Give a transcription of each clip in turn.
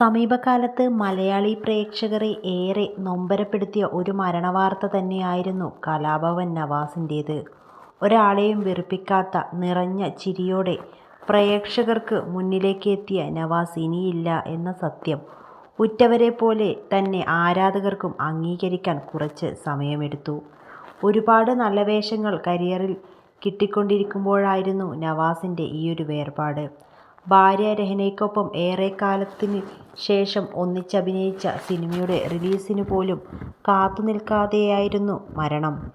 സമീപകാലത്ത് മലയാളി പ്രേക്ഷകരെ ഏറെ നൊമ്പരപ്പെടുത്തിയ ഒരു മരണവാർത്ത തന്നെയായിരുന്നു കലാഭവൻ നവാസിന്റേത് ഒരാളെയും വെറുപ്പിക്കാത്ത നിറഞ്ഞ ചിരിയോടെ പ്രേക്ഷകർക്ക് മുന്നിലേക്ക് എത്തിയ നവാസ് ഇനിയില്ല എന്ന സത്യം ഉറ്റവരെ പോലെ തന്നെ ആരാധകർക്കും അംഗീകരിക്കാൻ കുറച്ച് സമയമെടുത്തു. ഒരുപാട് നല്ല വേഷങ്ങൾ കരിയറിൽ കിട്ടിക്കൊണ്ടിരിക്കുമ്പോഴായിരുന്നു നവാസിന്റെ ഈയൊരു വേർപാട്. ഭാര്യ രഹ്നയ്ക്കൊപ്പം ഏറെക്കാലത്തിന് ശേഷം ഒന്നിച്ചഭിനയിച്ച സിനിമയുടെ റിലീസിന് പോലും കാത്തുനിൽക്കാതെയായിരുന്നു മരണം.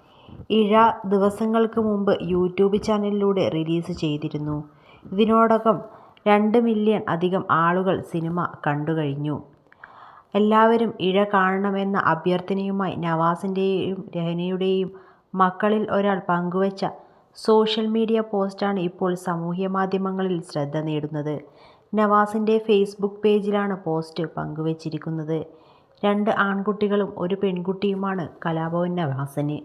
ഇഴ ദിവസങ്ങൾക്ക് മുമ്പ് യൂട്യൂബ് ചാനലിലൂടെ റിലീസ് ചെയ്തിരുന്നു. ഇതിനോടകം രണ്ട് മില്യൺ അധികം ആളുകൾ സിനിമ കണ്ടുകഴിഞ്ഞു. എല്ലാവരും ഇഴ കാണണമെന്ന അഭ്യർത്ഥനയുമായി നവാസിന്റെയും രഹനയുടെയും മക്കളിൽ ഒരാൾ പങ്കുവച്ച സോഷ്യൽ മീഡിയ പോസ്റ്റാണ് ഇപ്പോൾ സാമൂഹ്യ മാധ്യമങ്ങളിൽ ശ്രദ്ധ നേടുന്നത്. നവാസിന്റെ ഫേസ്ബുക്ക് പേജിലാണ് പോസ്റ്റ് പങ്കുവച്ചിരിക്കുന്നത്. രണ്ട് ആൺകുട്ടികളും ഒരു പെൺകുട്ടിയുമാണ് കലാഭവൻ നവാസിന്.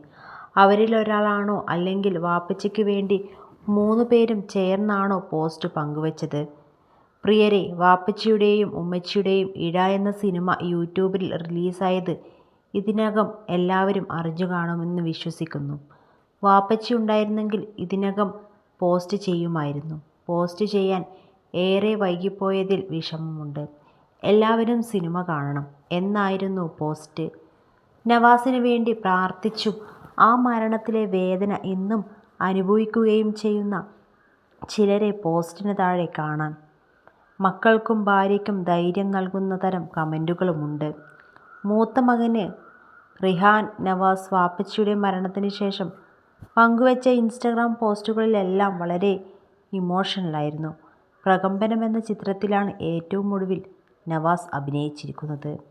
അവരിലൊരാളാണോ അല്ലെങ്കിൽ വാപ്പച്ചയ്ക്ക് വേണ്ടി മൂന്ന് പേരും ചേർന്നാണോ പോസ്റ്റ് പങ്കുവച്ചത്. പ്രിയരെ വാപ്പച്ചിയുടെയും ഉമ്മച്ചിയുടെയും ഇഴ എന്ന സിനിമ യൂട്യൂബിൽ റിലീസായത് ഇതിനകം എല്ലാവരും അറിഞ്ഞു കാണുമെന്ന് വിശ്വസിക്കുന്നു. വാപ്പച്ചി ഉണ്ടായിരുന്നെങ്കിൽ ഇതിനകം പോസ്റ്റ് ചെയ്യുമായിരുന്നു. പോസ്റ്റ് ചെയ്യാൻ ഏറെ വൈകിപ്പോയതിൽ വിഷമമുണ്ട്. എല്ലാവരും സിനിമ കാണണം എന്നായിരുന്നു പോസ്റ്റ്. നവാസിന് വേണ്ടി പ്രാർത്ഥിച്ചും ആ മരണത്തിലെ വേദന ഇന്നും അനുഭവിക്കുകയും ചെയ്യുന്ന ചിലരെ പോസ്റ്റിന് താഴെ കാണാം. മക്കൾക്കും ഭാര്യയ്ക്കും ധൈര്യം നൽകുന്ന തരം കമന്റുകളുമുണ്ട് മൂത്ത മകന് റിഹാൻ നവാസ് വാപ്പച്ചിയുടെ മരണത്തിന് ശേഷം പങ്കുവച്ച ഇൻസ്റ്റഗ്രാം പോസ്റ്റുകളിലെല്ലാം വളരെ ഇമോഷണലായിരുന്നു. പ്രകമ്പനം എന്ന ചിത്രത്തിലാണ് ഏറ്റവും ഒടുവിൽ നവാസ് അഭിനയിച്ചിരിക്കുന്നത്.